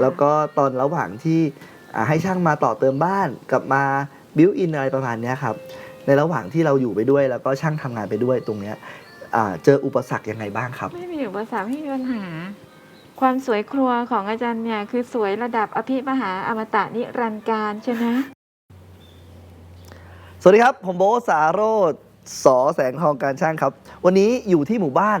แล้วก็ตอนระหว่างที่อ่าให้ช่างมาต่อเติมบ้านกลับมาบิวอินอะไรประมาณเนี้ยครับในระหว่างที่เราอยู่ไปด้วย แล้วก็ช่างทำงานไปด้วยตรงเนี้ยอ่าเจออุปสรรคยังไงบ้างครับ ไม่มีอุปสรรคไม่มีปัญหา ความสวยครัวของอาจารย์เนี่ยคือสวยระดับอภิมหาอมตะนิรันดร์การใช่ไหมสวัสดีครับ ผมโบทสาโรธสอแสงทองการช่างครับ วันนี้อยู่ที่หมู่บ้าน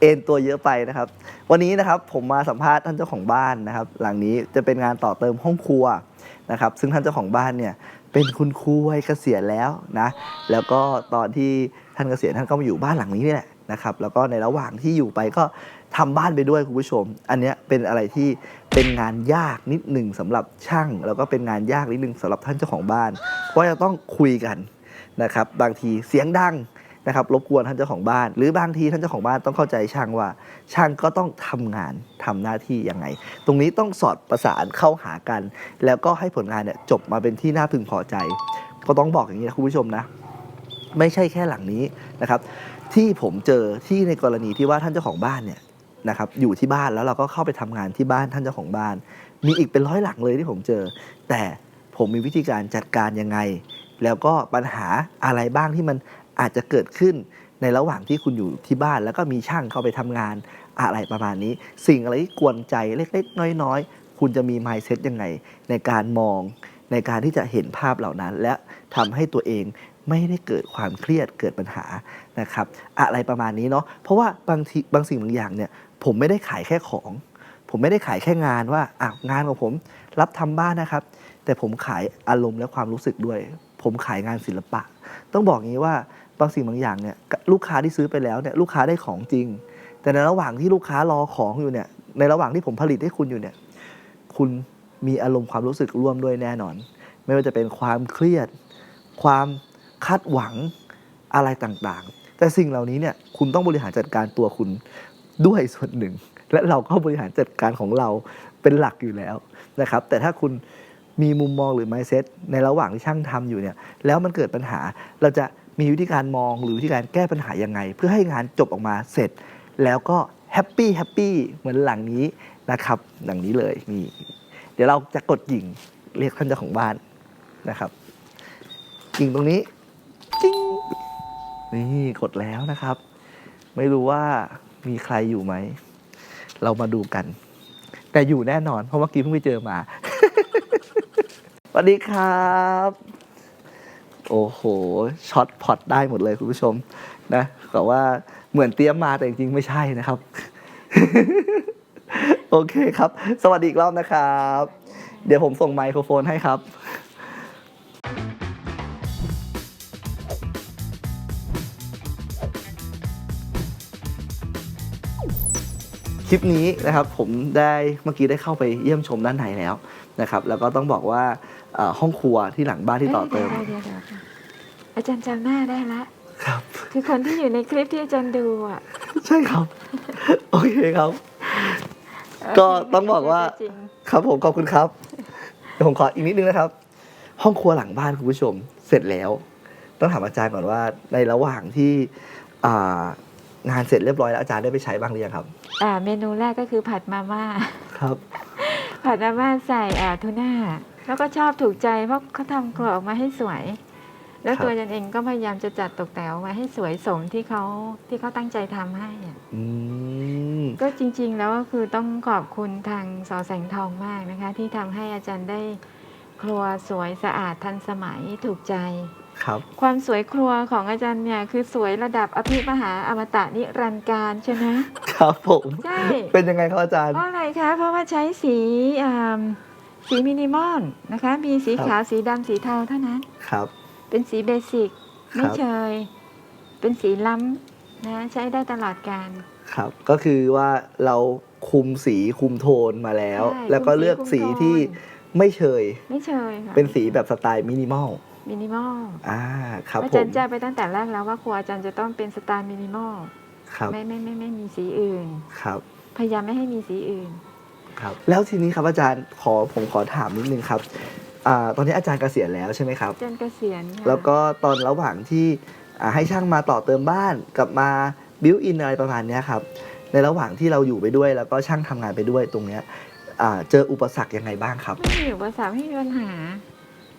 เอ็นตัวเยอะไปนะครับ วันนี้นะครับผมมาสัมภาษณ์ท่านเจ้าของบ้านนะครับ หลังนี้จะเป็นงานต่อเติมห้องครัวนะครับ ซึ่งท่านเจ้าของบ้านเนี่ยเป็นคุณครูวัยเกษียณแล้วนะ แล้วก็ตอนที่ท่านเกษียณท่านก็มาอยู่บ้านหลังนี้นี่แหละนะครับ แล้วก็ในระหว่างที่อยู่ไปก็ทำบ้านไปด้วยคุณผู้ชม อันนี้เป็นอะไรที่เป็นงานยากนิดหนึ่งสำหรับช่าง แล้วก็เป็นงานยากนิดหนึ่งสำหรับท่านเจ้าของบ้าน เพราะจะต้องคุยกันนะครับ บางทีเสียงดัง นะครับรบกวนท่านเจ้าของบ้าน หรือบางทีท่านเจ้าของบ้านต้องเข้าใจช่างว่า ช่างก็ต้องทำงานทำหน้าที่ยังไง ตรงนี้ต้องสอดประสานเข้าหากัน แล้วก็ให้ผลงานเนี่ยจบมาเป็นที่น่าพึงพอใจ ก็ต้องบอกอย่างนี้นะคุณผู้ชมนะ ไม่ใช่แค่หลังนี้นะครับ ที่ผมเจอที่ในกรณีที่ว่าท่านเจ้าของบ้านเนี่ยนะครับอยู่ที่บ้านแล้วเราก็เข้าไปทำงานที่บ้านท่านเจ้าของบ้าน มีอีกเป็นร้อยหลังเลยที่ผมเจอ แต่ผมมีวิธีการจัดการยังไง แล้วก็ปัญหาอะไรบ้างที่มัน อาจจะเกิดขึ้นในระหว่างที่คุณอยู่ที่บ้าน แล้วก็มีช่างเข้าไปทำงานอะไรประมาณนี้ สิ่งอะไรที่กวนใจเล็กๆ น้อยๆ คุณจะมี mindset ยังไง ในการมองในการที่จะเห็นภาพเหล่านั้น และทำให้ตัวเองไม่ได้เกิดความเครียดเกิดปัญหานะครับอะไรประมาณนี้เนาะเพราะว่าบางทีบางสิ่งบางอย่างเนี่ยผมไม่ได้ขายแค่ของ ผมไม่ได้ขายแค่งานว่าอะงานของผมรับทำบ้านนะครับ แต่ผมขายอารมณ์และความรู้สึกด้วย ผมขายงานศิลปะ ต้องบอกงี้ว่า บางสิ่งบางอย่างเนี่ยลูกค้าที่ซื้อไปแล้วเนี่ยลูกค้าได้ของจริง แต่ในระหว่างที่ลูกค้ารอของอยู่เนี่ยในระหว่างที่ผมผลิตให้คุณอยู่เนี่ยคุณมีอารมณ์ความรู้สึกร่วมด้วยแน่นอน ไม่ว่าจะเป็นความเครียด ความคาดหวังอะไรต่างๆ แต่สิ่งเหล่านี้เนี่ยคุณต้องบริหารจัดการตัวคุณด้วยส่วนหนึ่ง และเราก็บริหารจัดการของเราเป็นหลักอยู่แล้วนะครับ แต่ถ้าคุณมีมุมมองหรือ mindset ในระหว่างที่ช่างทำอยู่เนี่ยแล้วมันเกิดปัญหาเราจะ มีวิธีการมองหรือวิธีการแก้ปัญหายังไง เพื่อให้งานจบออกมาเสร็จ แล้วก็แฮปปี้แฮปปี้เหมือนหลังนี้นะครับหลังนี้เลยนี่เดี๋ยวเราจะกดกิ่งเรียกท่านเจ้าของบ้านนะครับกิ่งตรงนี้จิ้งนี่กดแล้วนะครับ ไม่รู้ว่ามีใครอยู่ไหม เรามาดูกัน แต่อยู่แน่นอน เพราะเมื่อกี้เพิ่งไปเจอมาสวัสดีครับ โอ้โหช็อตพอตได้หมดเลยคุณผู้ชมนะแต่ว่าเหมือนเตรียมมาแต่จริงๆไม่ใช่นะครับ โอเคครับ สวัสดีอีกรอบนะครับ เดี๋ยวผมส่งไมโครโฟนให้ครับคลิปนี้นะครับผมได้เมื่อกี้ได้เข้าไปเยี่ยมชมด้านในแล้วนะครับ แล้วก็ต้องบอกว่าเอ่อห้องครัวที่หลังบ้านที่ต่อเติมเดี๋ยวดี๋ยวดี๋ยวค่ะ อาจารย์จำหน้าได้ละ ครับ คือคนที่อยู่ในคลิปที่อาจารย์ดูอะใช่ครับ โอเคครับ ก็ต้องบอกว่า จริงครับผมขอบคุณครับเดี๋ยวผมขออีกนิดนึงนะครับ ห้องครัวหลังบ้านคุณผู้ชม เสร็จแล้ว ต้องถามอาจารย์ก่อนว่าในระหว่างที่อ่างานเสร็จเรียบร้อยแล้วอาจารย์ได้ไปใช้บ้างหรือยังครับ อ่าเมนูแรกก็คือผัดมาม่า ครับ ผัดมาม่าใส่อ่าทูน่า แล้วก็ชอบถูกใจเพราะเขาทำครัวออกมาให้สวย แล้วครับตัวอาจันเองก็พยายามจะจัดตกแต่งออกมาให้สวยสมที่เขาที่เขาตั้งใจทำให้อะอืมก็จริง ๆ แล้วก็คือต้องขอบคุณทางสอแสงทองมากนะคะ ที่ทำให้อาจารย์ได้ครัวสวยสะอาดทันสมัยถูกใจคครับความสวยครัวของอาจารย์เนี่ยคือสวยระดับอภิมหาอมตะนิรันดร์การใช่ไหมครับผมใช่เป็นยังไงครับอาจารย์เพราะอะไรคะเพราะว่าใช้สีอ่าสีมินิมอลนะคะ มีสีครับขาวสีดำสีเทาเท่านั้นครับ เป็นสีเบสิกครับ ไม่เชย เป็นสีล้ำนะใช้ได้ตลอดการ ครับ ก็คือว่าเราคุมสีคุมโทนมาแล้ว ใช่แล้วก็คุมสีเลือกคุมสีโทน ที่ไม่เชย ไม่เชยค่ะเป็นสีแบบสไตล์มินิมอลมินิมอลอ่าครับอาผจารมย์แจ้งไปตั้งแต่แรกแล้วว่าครัวอาจารย์จะต้องเป็นสไตล์มินิมอลครับไม่ไม่ไม่ไม่มีสีอื่น ครับ พยายามไม่ให้มีสีอื่น ครับแล้วทีนี้ครับอาจารย์ขอผมขอถามนิดนึงครับ อ่าตอนนี้อาจารย์เกษียณแล้วใช่ไหมครับ จนเกษียณค่ะแล้วก็ตอนระหว่างที่อ่าให้ช่างมาต่อเติมบ้านกลับมาบิวอินอะไรประมาณเนี้ยครับ ในระหว่างที่เราอยู่ไปด้วย แล้วก็ช่างทำงานไปด้วยตรงเนี้ยอ่าเจออุปสรรคยังไงบ้างครับ ไม่มีอุปสรรคไม่มีปัญหา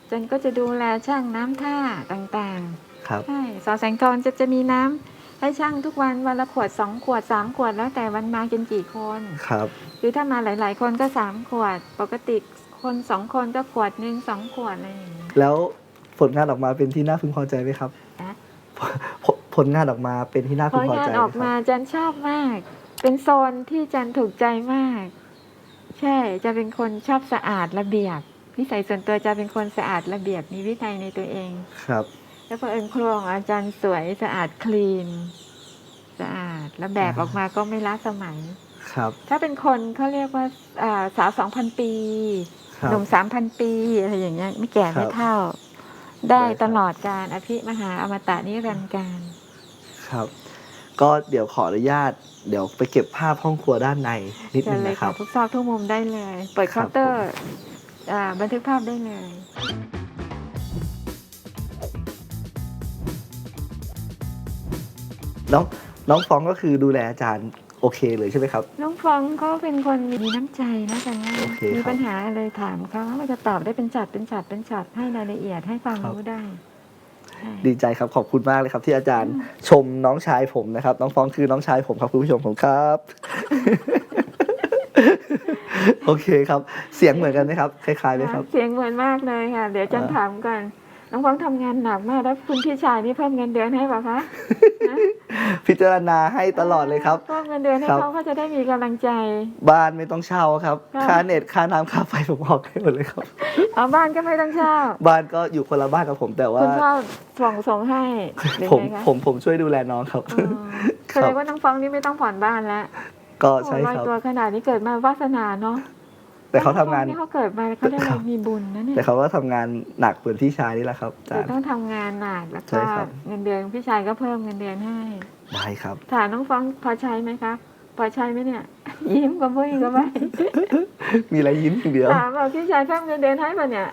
อาจันก็จะดูแลช่างน้ำท่าต่างครับ ๆ ใช่สอแสงทองจะจะมีน้ำให้ช่างทุกวันวันละขวดสองขวดสามขวดแล้วแต่วันมากันกี่คน ครับ คือถ้ามาหลาย ๆ คนก็สามขวด ปกติ คนสองคนก็ขวดหนึ่งสองขวดอะไรอย่างนี้แล้วผลงานออกมาเป็นที่น่าพึงพอใจไหมครับอะผลผลงานออกมาเป็นที่น่าผพึงลพอใจงานไหมออกคมารับจันชอบมาก เป็นโซนที่จันถูกใจมาก ใช่จะเป็นคนชอบสะอาดระเบียบนิสัยส่วนตัวจะเป็นคนสะอาดระเบียบมีวินัยในตัวเอง ครับ แล้วพอเอิญครัวของอาจารย์สวยสะอาดคลีน สะอาดแล้วแบบออกมาก็ไม่ล้าสมัย ครับ ถ้าเป็นคนเขาเรียกว่าอ่าสาวสองพันปีครับ หนุ่มสามพันปีอะไรอย่างเงี้ยไม่แก่ครัไม่บเท่า ได้ได้ครับตลอดการอภิมหาอมตะนิรันดร์การครับ ก็เดี๋ยวขออนุญาต เดี๋ยวไปเก็บภาพห้องครัวด้านในนิดเชินึญงเลยนะคค่ะรับทุกซอกทุกมุมได้เลย เปิดครัเคาบน์เตอร์อ่าบันทึกภาพได้เลยน้องน้องฟองก็คือดูแลอาจารย์ โอเคเลยใช่ไหมครับ น้องฟองเขาเป็นคนมีน้ำใจนะจังว่าโอเคมีครับปัญหาอะไรถามเขาเขาจะตอบได้เป็นจัดเป็นจัดเป็นจัดให้รายละเอียดให้ความครับ รู้ได้ใช่ดีใจครับขอบคุณมากเลยครับ ที่อาจารย์ชมน้องชายผมนะครับ น้องฟองคือน้องชายผมครับคุณผู้ชมผมครับ โอเคครับ เสียงเหมือนกันไหมครับคล้ายๆไหมครับ เสียงเหมือนมากเลยค่ะ เดี๋ยวจันอ่า ถามก่อน น้องฟองทำงานหนักมากแล้วคุณพี่ชายนี่เพิ่มเงินเดือนให้เปล่าคะพิจารณาให้ตลอดเลยครับ เพิ่มเงินเดือนให้ครับเขาเขาจะได้มีกำลังใจ บ้านไม่ต้องเช่าครับค่ะค่าเน็ตค่าน้ำค่าไฟผมออกให้หมดเลยครับ เอาบ้านก็ไม่ต้องเช่า บ้านก็อยู่คนละบ้านกับผมแต่ว่าคุณพ่อส่งส่งให้หรือผมไงคะผมผมช่วยดูแลน้องครับ อ๋อแสดงว่าน้องฟองนี่ไม่ต้องผ่อนบ้านแล้วก็โอ้ใช่ลอยครับ ตัวขนาดนี้เกิดมาวาสนาเนาะ แต่เขาทำงานน้อฟอเขาเกิดมาเขาได้มีบุญนะเนี่ยแต่เขาก็ทำงานหนักเหมือนพี่ชายนี่แหละครับอาจาแต่รย์ ต้องทำงานหนักแล้วใช่ก็ครับ เงินเดือนพี่ชายก็เพิ่มเงินเดือนให้ได้ครับ ถามน้องฟองพอใช้ไหมครับพอใช้ไหมเนี่ย ยิ้มกับมุ้ยกับไม่มีอะไรยิ้มอย่างเดียวถามว่าพี่ชายเพิ่มเงินเดือนให้ป่ะเนี่ย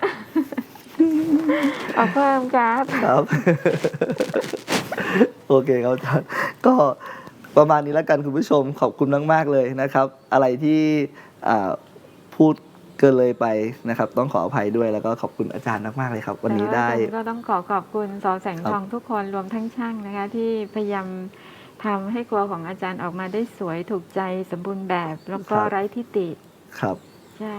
เอาเพิ่มครับครับ โอเคครับอาจารย์ก็ประมาณนี้แล้วกันคุณผู้ชมขอบคุณมากๆเลยนะครับ อะไรที่อ่า พูดเกินเลยไปนะครับ ต้องขออภัยด้วยแล้วก็ขอบคุณอาจารย์มากๆเลยครับ วันนี้ได้แต่ว่าก็ต้องขอขอบคุณสอแสงทองทุกคนรวมทั้งช่างนะคะ ที่พยายามทำให้ครัวของอาจารย์ออกมาได้สวยถูกใจสมบูรณ์แบบ แล้วก็ครับไร้ที่ติครับใช่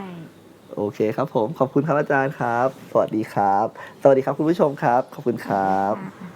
โอเคครับผมขอบคุณครับอาจารย์ครับ สวัสดีครับ สวัสดีครับคุณผู้ชมครับ ขอบคุณครับค่ะ